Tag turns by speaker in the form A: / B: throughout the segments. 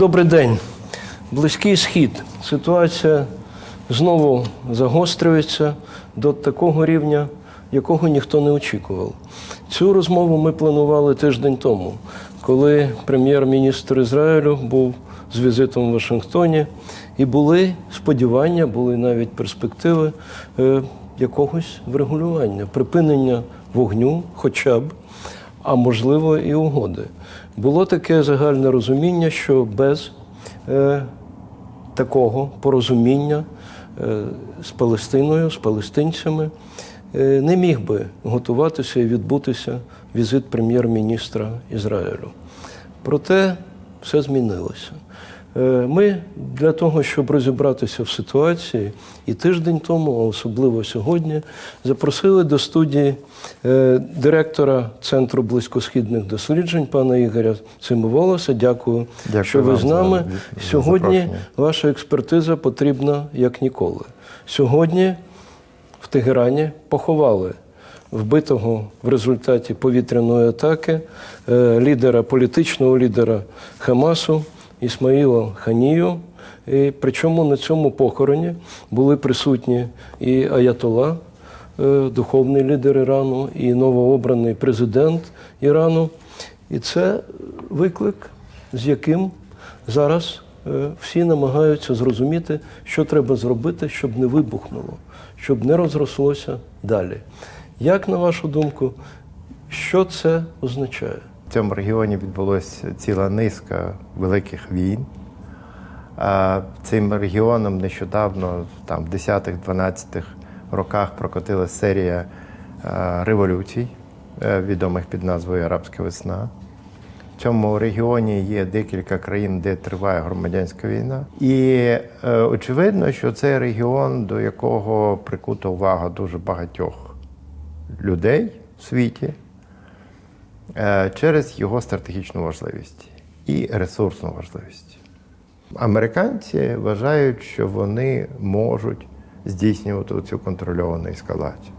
A: Добрий день. Близький схід. Ситуація знову загострюється до такого рівня, якого ніхто не очікував. Цю розмову ми планували тиждень тому, коли прем'єр-міністр Ізраїлю був з візитом в Вашингтоні, і були сподівання, були навіть перспективи е, якогось врегулювання, припинення вогню, хоча б а можливо і угоди. Було таке загальне розуміння, що без е, такого порозуміння е, з Палестиною, з палестинцями е, не міг би готуватися і відбутися візит прем'єр-міністра Ізраїлю. Проте все змінилося. Е, Ми для того, щоб розібратися в ситуації, і тиждень тому, а особливо сьогодні, запросили до студії е, директора Центру близькосхідних досліджень пана Ігоря Цимоволоса. Дякую,
B: Дякую
A: що ви з нами. Сьогодні ваша експертиза потрібна як ніколи. Сьогодні в Тегерані поховали вбитого в результаті повітряної атаки е, лідера, політичного лідера Хамасу Ісмаїла Ханію. І причому на цьому похороні були присутні і Аятола, е, духовний лідер Ірану, і новообраний президент Ірану. І це виклик, з яким зараз е, всі намагаються зрозуміти, що треба зробити, щоб не вибухнуло, щоб не розрослося далі. Як на вашу думку, що це означає?
B: В цьому регіоні відбулася ціла низка великих війн. Цим регіоном нещодавно, там, в 10-12 роках, прокотила серія е, революцій, е, відомих під назвою Арабська весна. В цьому регіоні є декілька країн, де триває громадянська війна. І е, очевидно, що це регіон, до якого прикута увага дуже багатьох людей в світі через його стратегічну важливість і ресурсну важливість. Американці вважають, що вони можуть здійснювати цю контрольовану ескалацію.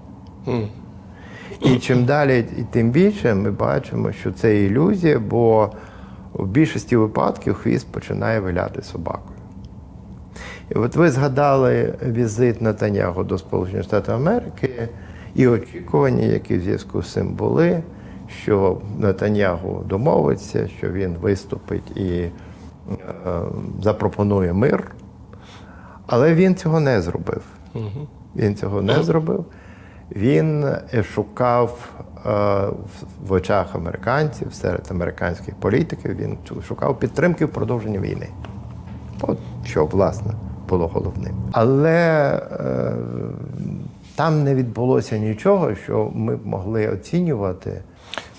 B: І чим далі, і тим більше ми бачимо, що це ілюзія, бо в більшості випадків хвіст починає виляти собакою. І от ви згадали візит Натанягу до Сполучених Штатів Америки і очікування, які в зв'язку з цим були, що Натанягу домовиться, що він виступить і е, запропонує мир. Але він цього не зробив. Він цього не зробив. Він е, шукав е, в- очах американців, серед американських політиків, він шукав підтримки в продовженні війни. От що, власне, було головним. Але там не відбулося нічого, що ми б могли оцінювати.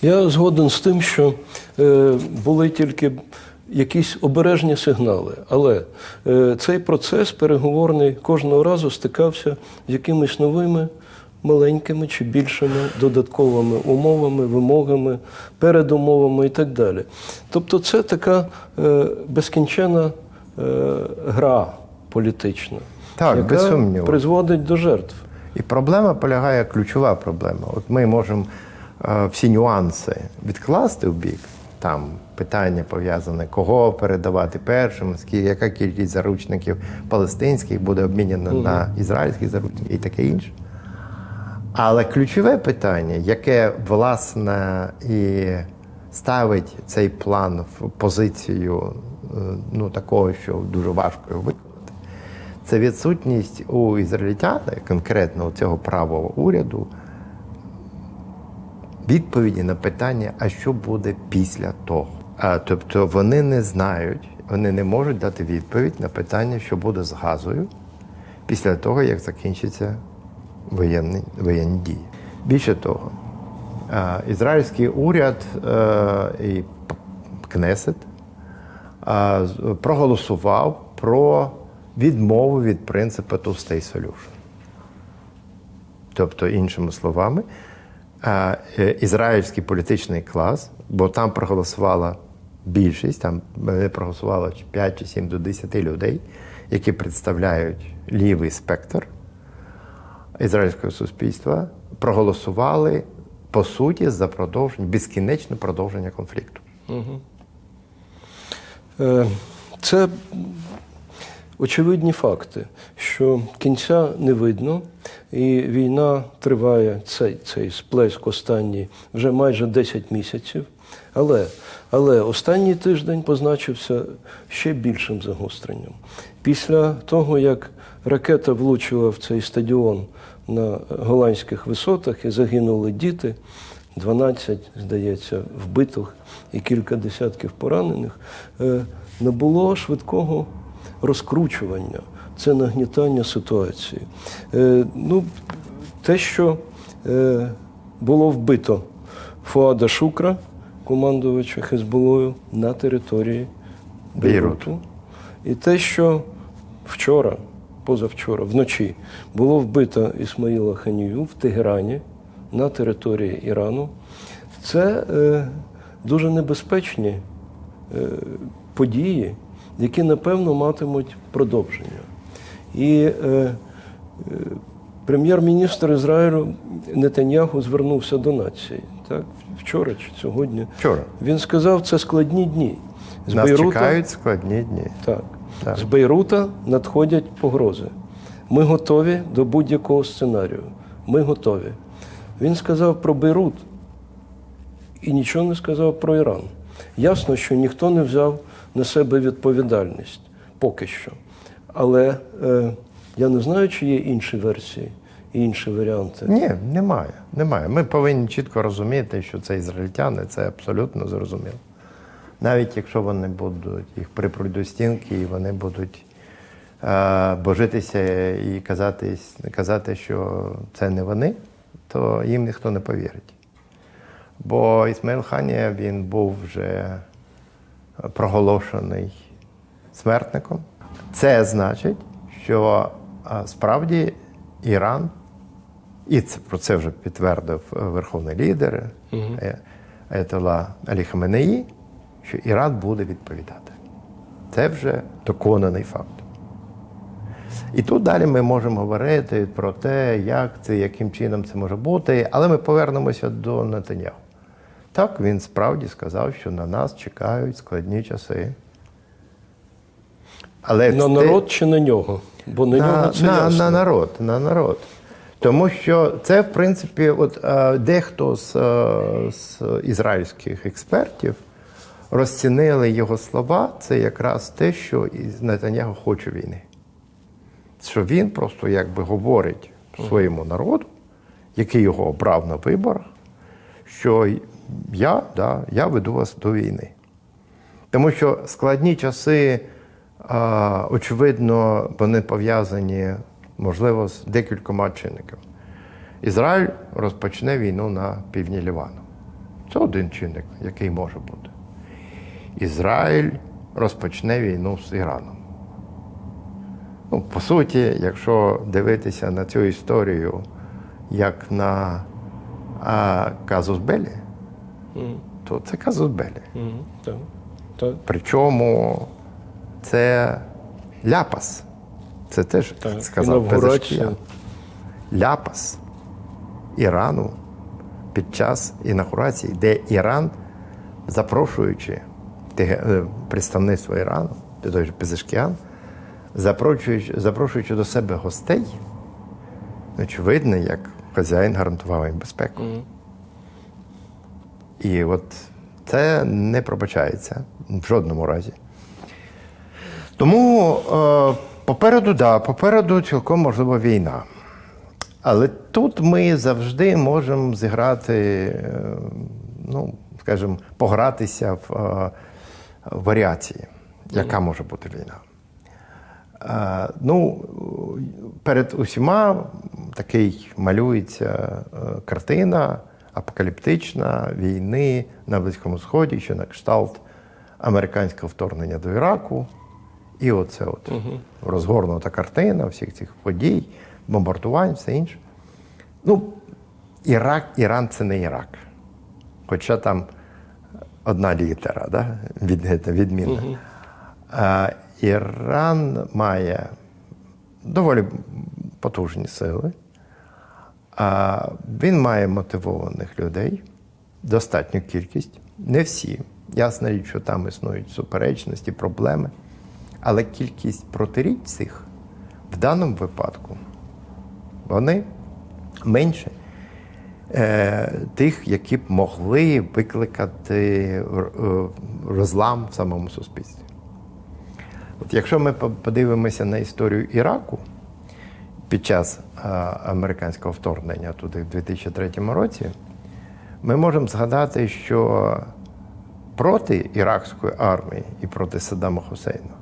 A: Я згоден з тим, що е, були тільки якісь обережні сигнали, але е, цей процес переговорний кожного разу стикався з якимись новими маленькими чи більшими додатковими умовами, вимогами, передумовами і так далі. Тобто, це така е, безкінчена е, гра політична,
B: Так,
A: яка
B: без
A: призводить до жертв.
B: І проблема полягає, ключова проблема. От ми можемо всі нюанси відкласти в бік. Там питання пов'язане, кого передавати першим, яка кількість заручників палестинських буде обмінена на ізраїльських заручників і таке інше. Але ключове питання, яке власне і ставить цей план в позицію е, ну, такого, що дуже важко його виконати, це відсутність у ізраїльтян, конкретно у цього правого уряду, відповіді на питання, а що буде після того. А, тобто вони не знають, вони не можуть дати відповідь на питання, що буде з газою після того, як закінчиться воєнні, воєнні дії. Більше того, ізраїльський уряд е, і Кнесет проголосував про відмову від принципу two-state solution. Тобто, іншими словами, ізраїльський політичний клас, бо там проголосувала більшість, там не проголосувало 5 чи 7 до 10 людей, які представляють лівий спектр ізраїльського суспільства, проголосували по суті за продовження, безкінечне продовження конфлікту.
A: Е, Це очевидні факти, що кінця не видно, і війна триває цей, цей сплеск останній вже майже 10 місяців. Але, але останній тиждень позначився ще більшим загостренням. Після того, як ракета влучила в цей стадіон на голландських висотах і загинули діти, 12, здається, вбитих і кілька десятків поранених, не було швидкого розкручування, це нагнітання ситуації. Е, Ну, те, що е, було вбито Фуада Шукра, командувача Хезболою, на території
B: Бейруту.
A: І те, що вчора, позавчора, вночі було вбито Ісмаїла Ханію в Тегерані на території Ірану, це е, дуже небезпечні е, події, які, напевно, матимуть продовження. І е, е, прем'єр-міністр Ізраїлю Нетаньяху звернувся до нації. Так, вчора чи сьогодні.
B: Вчора.
A: Він сказав, це складні дні. З
B: Нас
A: Бейрута,
B: чекають складні дні.
A: так,
B: Так.
A: з Бейрута надходять погрози. Ми готові до будь-якого сценарію. Ми готові. Він сказав про Бейрут і нічого не сказав про Іран. Ясно, що ніхто не взяв на себе відповідальність поки що. Але е, я не знаю, чи є інші версії інші варіанти.
B: Ні, немає. Немає. Ми повинні чітко розуміти, що це ізраїльтяни, це абсолютно зрозуміло. Навіть якщо вони будуть, їх припруть до стінки, і вони будуть е, божитися і казати, казати, що це не вони, то їм ніхто не повірить. Бо Ісмаїл Ханія він був вже проголошений смертником. Це значить, що справді Іран, і це, про це вже підтвердив е, верховний лідер е, Аятолла Алі Хаменеї, що Іран буде відповідати. Це вже доконаний факт. І тут далі ми можемо говорити про те, як це, яким чином це може бути, але ми повернемося до Нетаньяху. Так, він справді сказав, що на нас чекають складні часи. Але
A: На народ чи на нього? Бо на, нього це
B: на,
A: ясно.
B: на народ, на народ. Тому що це, в принципі, от е, дехто з, е, з ізраїльських експертів розцінили його слова. Це якраз те, що із Нетаньяху хоче війни. Що він просто якби говорить своєму народу, який його обрав на виборах, що я, да, я веду вас до війни. Тому що складні часи, очевидно, вони пов'язані, можливо, з декількома чинниками. Ізраїль розпочне війну на півдні Лівану. Це один чинник, який може бути. Ізраїль розпочне війну з Іраном. Ну, по суті, якщо дивитися на цю історію як на а, казус Белі, то це казус Белі. Причому це ляпас. Це теж
A: Так,
B: сказав
A: інавгурація.
B: Ляпас Ірану під час інаугурації, де Іран, запрошуючи е, представництво Ірану, той же Пезешкіян, запрошуючи, запрошуючи до себе гостей, очевидно, як хазяїн гарантував їм безпеку. І от це не пробачається в жодному разі. Тому е, попереду, да, попереду цілком можлива війна. Але тут ми завжди можемо зіграти, е, ну, скажімо, погратися в е, варіації, яка може бути війна. Е, ну, перед усіма такий малюється е, картина апокаліптична війни на Близькому Сході, що на кшталт американського вторгнення до Іраку. І оце от розгорнута картина всіх цих подій, бомбардувань, все інше. Ну, Ірак, Іран це не Ірак. Хоча там одна літера, да? від, відмінна. А, Іран має доволі потужні сили. А, він має мотивованих людей, достатню кількість. Не всі. Ясна річ, що там існують суперечності, проблеми. Але кількість протиріч цих в даному випадку вони менше е, тих, які б могли викликати е, розлам в самому суспільстві. От якщо ми подивимося на історію Іраку під час американського вторгнення туди в 2003 році, ми можемо згадати, що проти іракської армії і проти Саддама Хусейна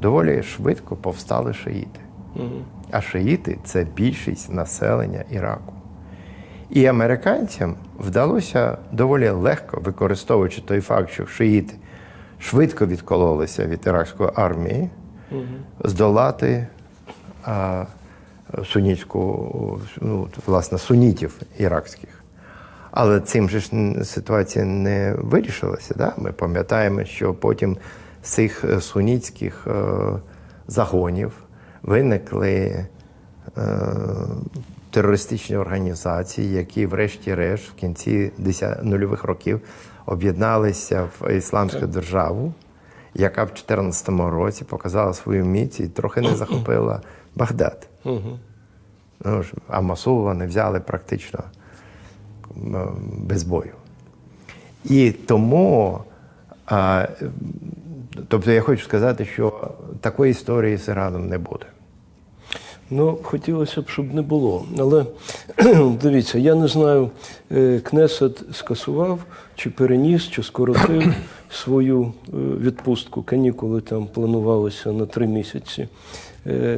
B: доволі швидко повстали шиїти. А шиїти це більшість населення Іраку. І американцям вдалося доволі легко, використовуючи той факт, що шиїти швидко відкололися від іракської армії, здолати а, сунітську, ну, власне, сунітів іракських. Але цим же ж ситуація не вирішилася. Да? Ми пам'ятаємо, що потім з цих е, сунітських е, загонів виникли е, терористичні організації, які, врешті-решт, в кінці 10 нульових років об'єдналися в ісламську державу, яка в 2014 році показала свою міць і трохи не захопила Багдад. Ну, ж, а Масул вони взяли практично без бою. І тому, а, тобто я хочу сказати, що такої історії з Іраном не буде.
A: Ну, хотілося б, щоб не було. Але дивіться, я не знаю, е, Кнесет скасував, чи переніс, чи скоротив свою е, відпустку. Канікули там планувалися на три місяці,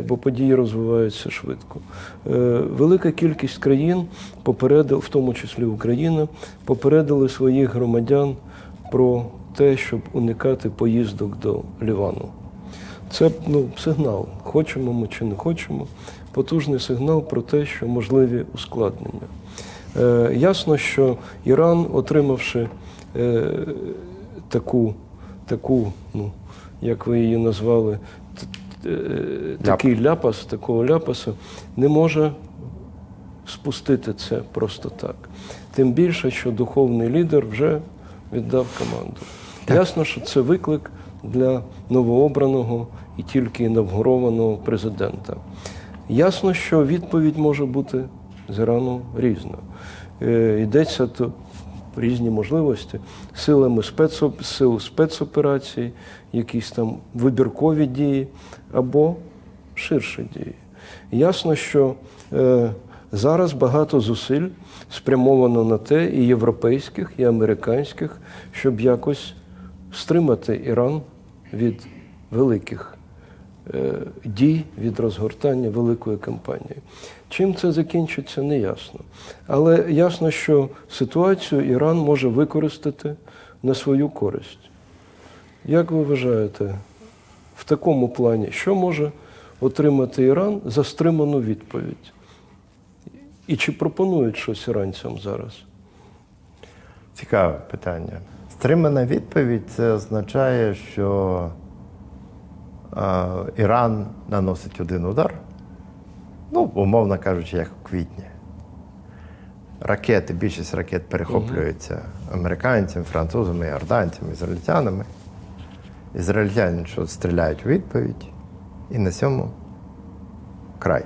A: бо події розвиваються швидко. Е, Велика кількість країн попередила, в тому числі Україна, попередили своїх громадян про те, щоб уникати поїздок до Лівану. Це ну, сигнал, хочемо ми чи не хочемо, потужний сигнал про те, що можливі ускладнення. Е, ясно, що Іран, отримавши е, таку, таку, ну, як ви її назвали, е, такий ляпас, такого ляпасу, не може спустити це просто так. Тим більше, що духовний лідер вже віддав команду. Ясно, що це виклик для новообраного і тільки інавгурованого президента. Ясно, що відповідь може бути з Ірану різна. Е, йдеться то різні можливості силами спецоп... сил спецоперацій, якісь там вибіркові дії або ширші дії. Ясно, що е, зараз багато зусиль спрямовано на те, і європейських, і американських, щоб якось стримати Іран від великих е, дій, від розгортання великої кампанії. Чим це закінчиться, не ясно. Але ясно, що ситуацію Іран може використати на свою користь. Як ви вважаєте, в такому плані, що може отримати Іран за стриману відповідь? І чи пропонують щось іранцям зараз?
B: Цікаве питання. Стримана відповідь це означає, що е, Іран наносить один удар, ну, умовно кажучи, як у квітні. Ракети, більшість ракет перехоплюються американцями, французами, іорданцями, ізраїльтянами. Ізраїльтяни що стріляють у відповідь, і на цьому край.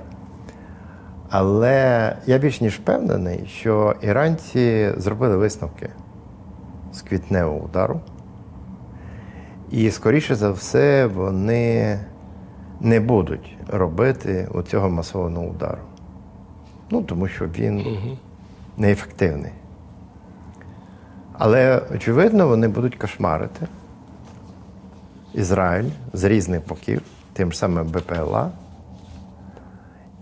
B: Але я більш ніж впевнений, що іранці зробили висновки з квітневого удару. І, скоріше за все, вони не будуть робити цього масованого удару. Ну, тому що він неефективний. Але, очевидно, вони будуть кошмарити Ізраїль з різних боків, тим самим БПЛА.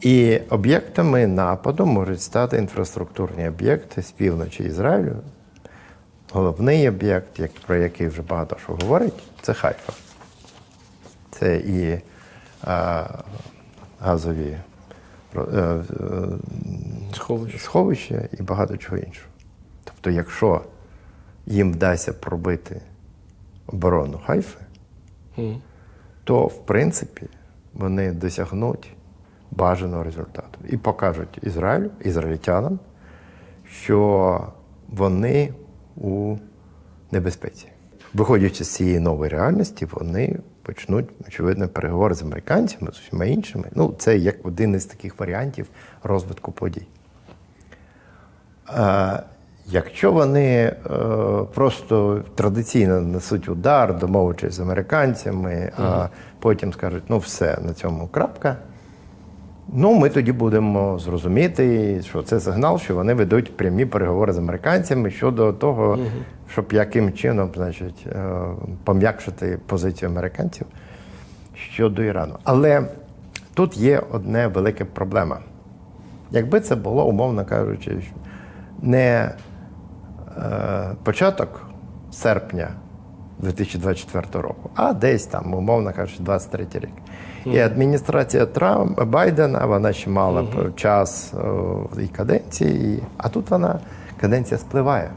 B: І об'єктами нападу можуть стати інфраструктурні об'єкти з півночі Ізраїлю. Головний об'єкт, про який вже багато що говорить, це Хайфа. Це і а, газові про- е, е, сховища і багато чого іншого. Тобто, якщо їм вдасться пробити оборону Хайфи, То в принципі вони досягнуть бажаного результату і покажуть Ізраїлю, ізраїльтянам, що вони у небезпеці. виходячи з цієї нової реальності, вони почнуть, очевидно, переговори з американцями, з усіма іншими. Ну, це як один із таких варіантів розвитку подій. Якщо вони е, просто традиційно несуть удар, домовившись з американцями, а потім скажуть, ну все, на цьому крапка. Ну, ми тоді будемо зрозуміти, що це сигнал, що вони ведуть прямі переговори з американцями щодо того, щоб яким чином, значить, е, пом'якшити позицію американців щодо Ірану. Але тут є одна велика проблема. Якби це було, умовно кажучи, не початок серпня 2024 року, а десь там, умовно кажучи, 23 рік. І адміністрація Трамп Байдена, вона ще мала б час е, і каденції, а тут вона каденція спливає.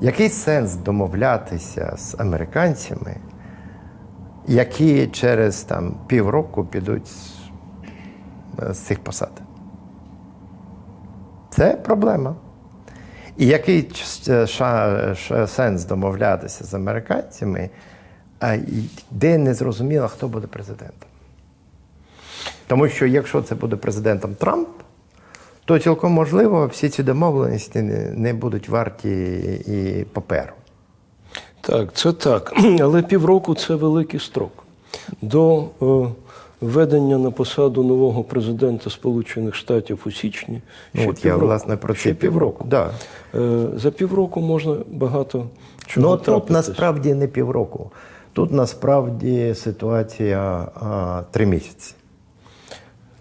B: Який сенс домовлятися з американцями, які через там, півроку підуть е, з цих посад? Це проблема. І який ша- сенс домовлятися з американцями, а де не зрозуміло, хто буде президентом? Тому що якщо це буде президентом Трамп, то цілком можливо всі ці домовленості не- не будуть варті і паперу.
A: Так, це так. Але півроку це великий строк. До е, введення на посаду нового президента Сполучених Штатів у січні.
B: Ну,
A: ще
B: от я, власне, про
A: ще півроку.
B: Да.
A: Е, за півроку можна багато чого
B: Ну тут
A: трапитись.
B: насправді не півроку. Тут насправді ситуація а, три місяці.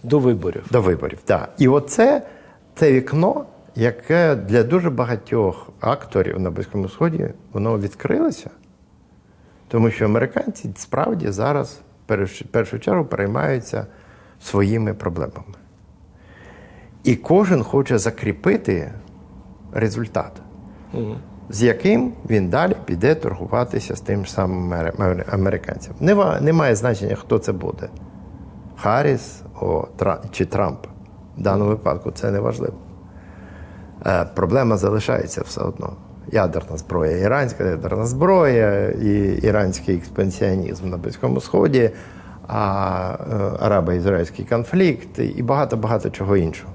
A: до виборів.
B: До виборів, так. І оце це вікно, яке для дуже багатьох акторів на Близькому Сході воно відкрилося. Тому що американці справді зараз в першу- чергу переймаються своїми проблемами. І кожен хоче закріпити результат, з яким він далі піде торгуватися з тим самим амери- амери- американцем. Немає значення, хто це буде. Харріс о, Тра- чи Трамп. В даному випадку це не важливо. Е, проблема залишається все одно. Ядерна зброя, іранська ядерна зброя, і іранський експансіонізм на Близькому Сході, а е, арабо-ізраїльський конфлікт і багато-багато чого іншого.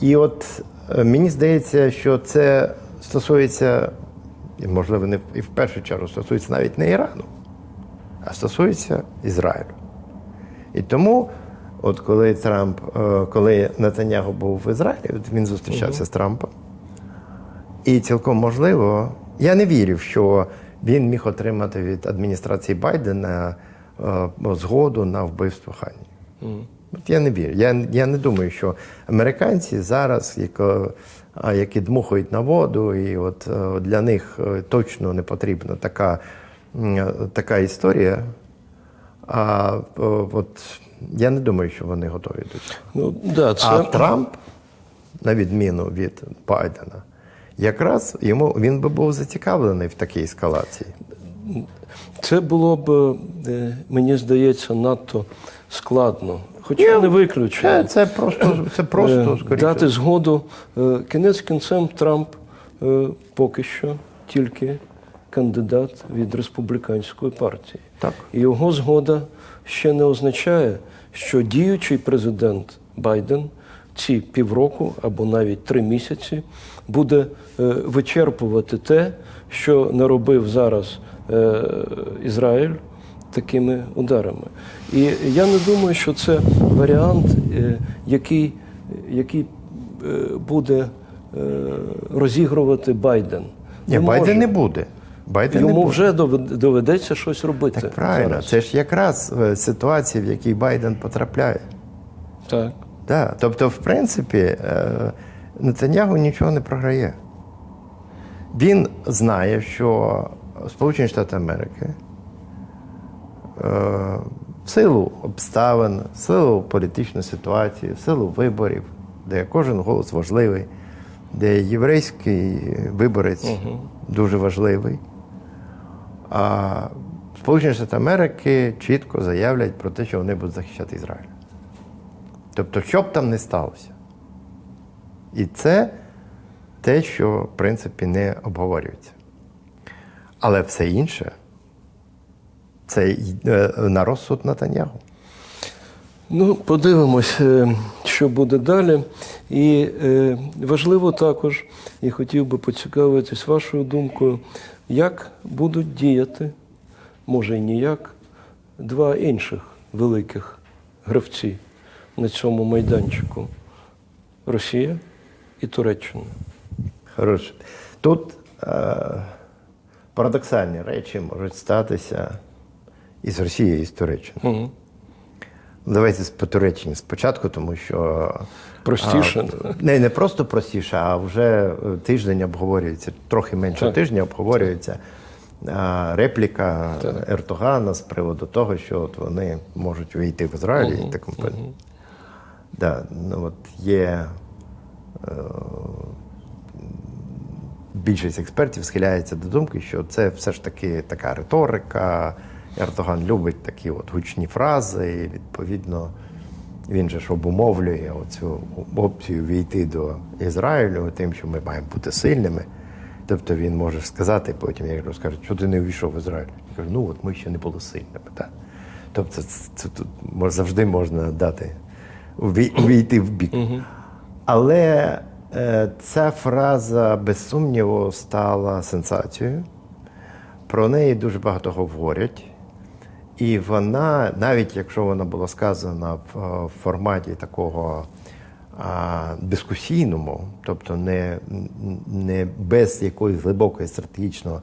B: І от е, мені здається, що це стосується, можливо, не в- і в першу чергу стосується навіть не Ірану, а стосується Ізраїлю. І тому, от коли Трамп, е, коли Нетаньяго був в Ізраїлі, він зустрічався з Трампом. І цілком можливо, я не вірив, що він міг отримати від адміністрації Байдена е, згоду на вбивство Хані. От я не вірю. Я, я не думаю, що американці зараз, яко, які дмухають на воду, і от е, для них е, точно не потрібна така, е, така історія. А е, от я не думаю, що вони готові до цього.
A: Ну, да, це...
B: А Трамп, на відміну від Байдена, якраз йому він би був зацікавлений в такій ескалації.
A: Це було б, е, мені здається, надто складно. Хоча не виключено.
B: Це, це просто, це просто
A: Е,
B: скоріше.
A: дати згоду. Е, Кінець кінцем Трамп поки що тільки кандидат від республіканської партії.
B: Так.
A: І його згода ще не означає, що діючий президент Байден ці півроку або навіть три місяці буде е, вичерпувати те, що наробив зараз е, Ізраїль такими ударами. І я не думаю, що це варіант, е, який, який буде розігрувати Байден.
B: Ні,
A: Не
B: Байден не буде. Байден
A: Йому
B: буде.
A: вже довед- доведеться щось робити.
B: Так правильно,
A: зараз.
B: це ж якраз ситуація, в якій Байден потрапляє.
A: Так.
B: Да. Тобто, в принципі, е, Нетаньягу нічого не програє. Він знає, що Сполучені Штати Америки е, в силу обставин, в силу політичної ситуації, в силу виборів, де кожен голос важливий, де єврейський виборець дуже важливий. А Сполучені Штати Америки чітко заявлять про те, що вони будуть захищати Ізраїль. Тобто, що б там не сталося. І це те, що в принципі не обговорюється. Але все інше це е, на розсуд Натаньягу.
A: Ну, подивимось, е, що буде далі. І е, важливо також, і хотів би поцікавитись вашою думкою, як будуть діяти, може і ніяк, два інших великих гравці на цьому майданчику Росія і Туреччина.
B: Хороше. Тут е, парадоксальні речі можуть статися і з Росією, і з Туреччиною.
A: Угу.
B: Давайте по Туреччині спочатку, тому що
A: Простіше.
B: А, не, не просто простіше, а вже е, тиждень обговорюється, трохи менше
A: Так.
B: тижня обговорюється а, репліка Ертогана з приводу того, що от вони можуть увійти в Ізраїль і такому подібне. Да, ну, от є е, більшість експертів схиляється до думки, що це все ж таки така риторика. Ердоган любить такі от гучні фрази, і відповідно він же ж обумовлює оцю опцію війти до Ізраїлю тим, що ми маємо бути сильними. Тобто він може сказати потім, як розкажуть, що ти не увійшов в Ізраїль. Я кажу, ну от ми ще не були сильними. Так? Тобто це, це тут завжди можна дати увійти в бік. Але е, ця фраза, без сумніву, стала сенсацією. Про неї дуже багато говорять. І вона, навіть якщо вона була сказана в, е, в форматі такого а, дискусійному, тобто не, не без якоїсь глибокої стратегічного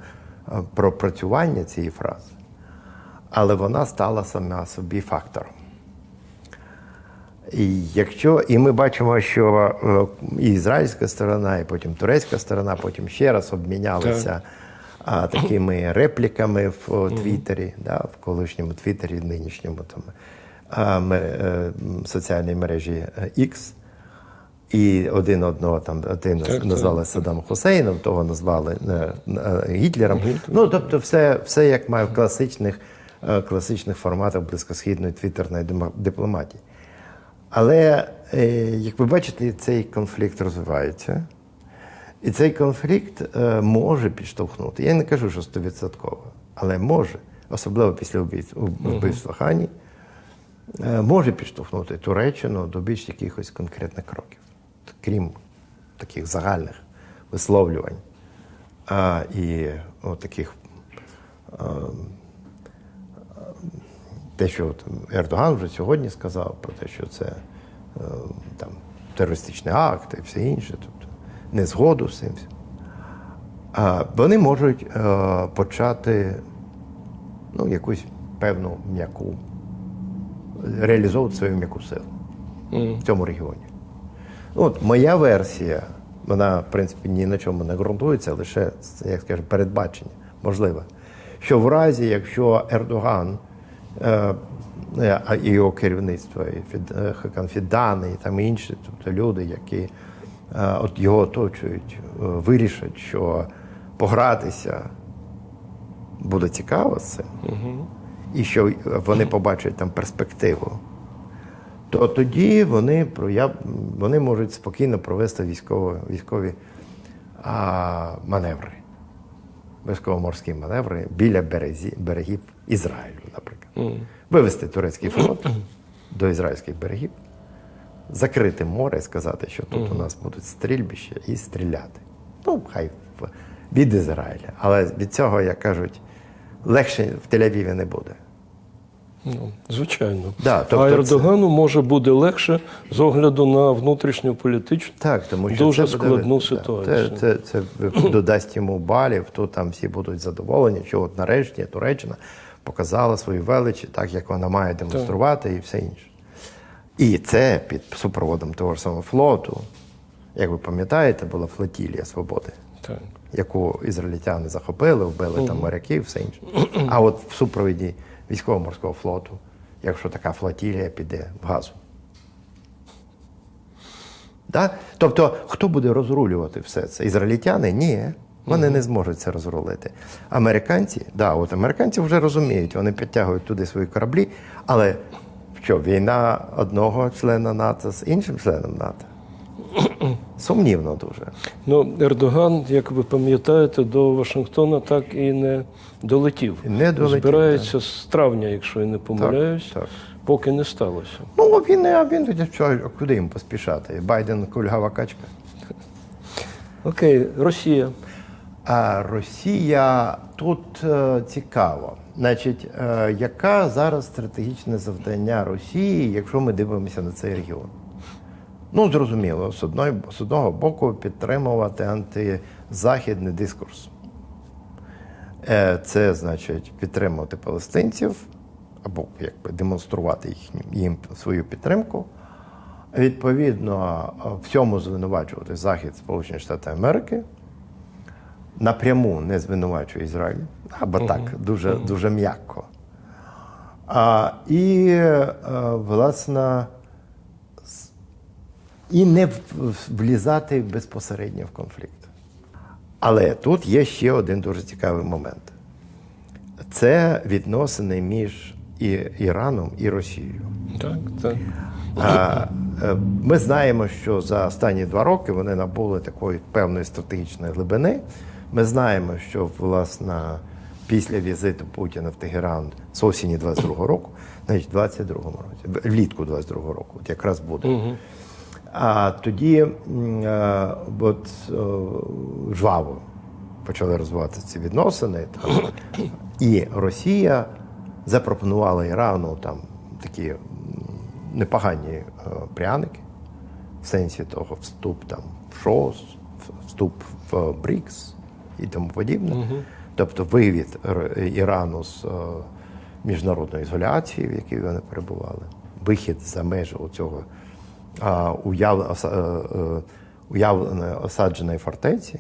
B: пропрацювання цієї фрази, але вона стала сама собі фактором. І якщо і ми бачимо, що е, і ізраїльська сторона, і потім турецька сторона, потім ще раз обмінялися а, такими репліками в Твіттері, да, в колишньому Твіттері, нинішньому там е, соціальній мережі е, X. І один одного там один
A: так.
B: назвали Саддамом Хусейном, того назвали е, е, Гітлером. Ну тобто, все, все як має в класичних, е, класичних форматах близькосхідної твіттерної дипломатії. Але, е, як ви бачите, цей конфлікт розвивається. І цей конфлікт е, може підштовхнути. Я не кажу, що стовідсотково, але може, особливо після вбивства Хані, е, може підштовхнути Туреччину до більш якихось конкретних кроків, крім таких загальних висловлювань. А, і таких е, те, що от Ердоган вже сьогодні сказав про те, що це е, там, терористичний акт і все інше, тобто незгоду з цим. Вони можуть е, почати ну, якусь певну м'яку, реалізовувати свою м'яку силу в цьому регіоні. Ну, От моя версія, вона, в принципі, ні на чому не ґрунтується, лише, як скажу, передбачення, можливе. Що в разі, якщо Ердоган і його керівництво, і е, Фідани, і там інші, тобто люди, які е, от його оточують, е, вирішать, що погратися буде цікаво з цим, і що вони побачать там перспективу то тоді вони, я, вони можуть спокійно провести військові а, маневри, військово-морські маневри біля березі, берегів Ізраїлю, наприклад. Вивести турецький флот до ізраїльських берегів, закрити море і сказати, що тут у нас будуть стрільбища і стріляти. Ну, хай від Ізраїля. Але від цього, як кажуть, легше в Тель-Авіві не буде.
A: Ну, звичайно.
B: Да, тобто
A: а
B: це-
A: може буде легше з огляду на внутрішню політичну.
B: Так, тому що
A: Дуже
B: це буде-
A: складну
B: так,
A: ситуацію.
B: Це, це, це додасть йому балів, то там всі будуть задоволені, що от нарешті Туреччина показала свою велич, так як вона має демонструвати і все інше. І це під супроводом того ж самого флоту, як ви пам'ятаєте, була флотілія свободи,
A: Так.
B: яку ізраїльтяни захопили, вбили там моряків, все інше. А от в супроводі військово-морського флоту, якщо така флотілія піде в газу. Да? Тобто, хто буде розрулювати все це? Ізраїльтяни? Ні. Вони не зможуть це розрулити. Американці, да, от американці вже розуміють, вони підтягують туди свої кораблі, але що, війна одного члена НАТО з іншим членом НАТО? Сумнівно дуже.
A: Ну, Ердоган, як ви пам'ятаєте, до Вашингтона так і не долетів.
B: Не долетів,
A: Збирається з травня, якщо я не помиляюсь,
B: так.
A: поки не сталося.
B: Ну, а він, а він тоді що, куди їм поспішати? Байден кульгава качка.
A: Окей, Росія.
B: А Росія тут е, цікаво. Значить, е, яка зараз стратегічне завдання Росії, якщо ми дивимося на цей регіон? Ну, зрозуміло, з одної, з одного боку підтримувати антизахідний дискурс. Е, Це значить підтримувати палестинців або якби демонструвати їхнім, їм свою підтримку. Відповідно, в цьому звинувачувати Захід Сполучені Штати Америки. Напряму не звинувачує Ізраїль, або так, дуже, дуже м'яко. А, і, е, власне, і не влізати безпосередньо в конфлікт. Але тут є ще один дуже цікавий момент. Це відносини між і Іраном і Росією.
A: Так, так.
B: А, е, Ми знаємо, що за останні два роки вони набули такої певної стратегічної глибини. Ми знаємо, що власне після візиту Путіна в Тегеран з осені 22-го року, значить, в 22-му році, влітку 22-го року, от якраз буде. А тоді е, от, е, жваво почали розвиватися ці відносини. Там, і Росія запропонувала Ірану там такі непогані е, пряники, в сенсі того вступ там в ШОС, вступ в БРІКС і тому подібне. Тобто вивід Ірану з міжнародної ізоляції, в якій вони перебували, вихід за межі цього уявленої уявленої осадженої фортеці.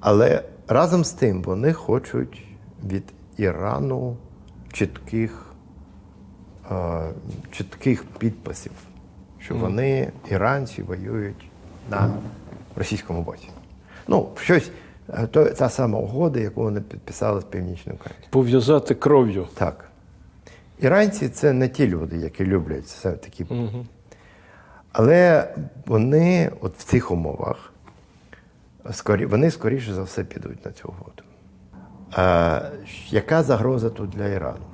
B: Але разом з тим вони хочуть від Ірану чітких, е, чітких підписів, що вони, іранці, воюють на російському боці. Ну, щось, е, то, та сама угода, яку вони підписали з Північною Кореєю.
A: Пов'язати кров'ю.
B: Так. Іранці це не ті люди, які люблять все такі. Але вони от в цих умовах скорі, вони скоріше за все підуть на цю угоду. А, яка загроза тут для Ірану?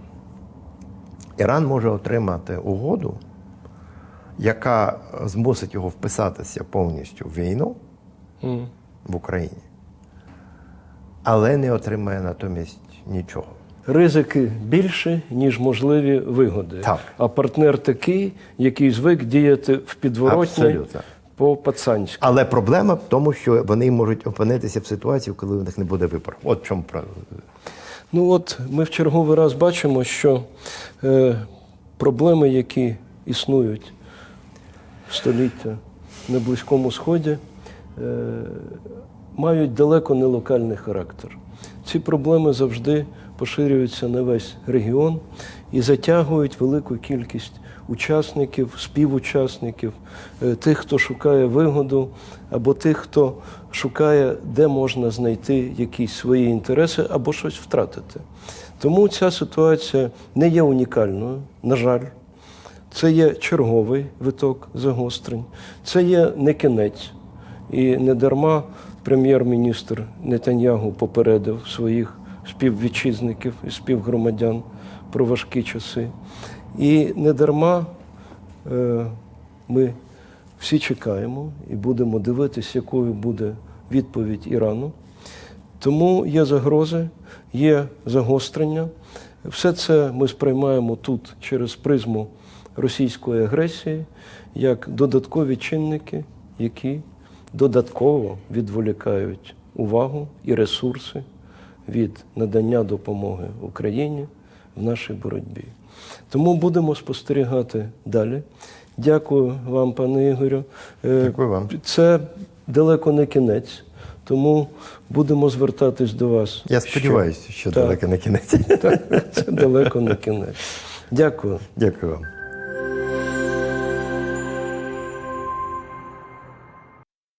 B: Іран може отримати угоду, яка змусить його вписатися повністю в війну
A: Мгм.
B: в Україні, але не отримає натомість нічого.
A: Ризики більше, ніж можливі вигоди.
B: Так.
A: А партнер такий, який звик діяти в підворотні
B: Абсолютно.
A: по пацанськи.
B: Але проблема в тому, що вони можуть опинитися в ситуації, коли у них не буде вибору. От в чому правда.
A: Ну от ми в черговий раз бачимо, що е, проблеми, які існують століття на Близькому Сході, е, мають далеко не локальний характер. Ці проблеми завжди поширюються на весь регіон і затягують велику кількість учасників, співучасників, е, тих, хто шукає вигоду, або тих, хто шукає, де можна знайти якісь свої інтереси або щось втратити. Тому ця ситуація не є унікальною, на жаль. Це є черговий виток загострень, це є не кінець. І не дарма прем'єр-міністр Нетаньягу попередив своїх співвітчизників і співгромадян про важкі часи. І не дарма е, ми всі чекаємо і будемо дивитися, якою буде відповідь Ірану. Тому є загрози, є загострення. Все це ми сприймаємо тут через призму російської агресії як додаткові чинники, які додатково відволікають увагу і ресурси від надання допомоги Україні в нашій боротьбі. Тому будемо спостерігати далі. Дякую вам, пане Ігорю. Е,
B: Дякую вам.
A: Це далеко не кінець, тому будемо звертатись до вас.
B: Я сподіваюся, що
A: Так.
B: далеко не кінець.
A: Так, це далеко не кінець. Дякую.
B: Дякую вам.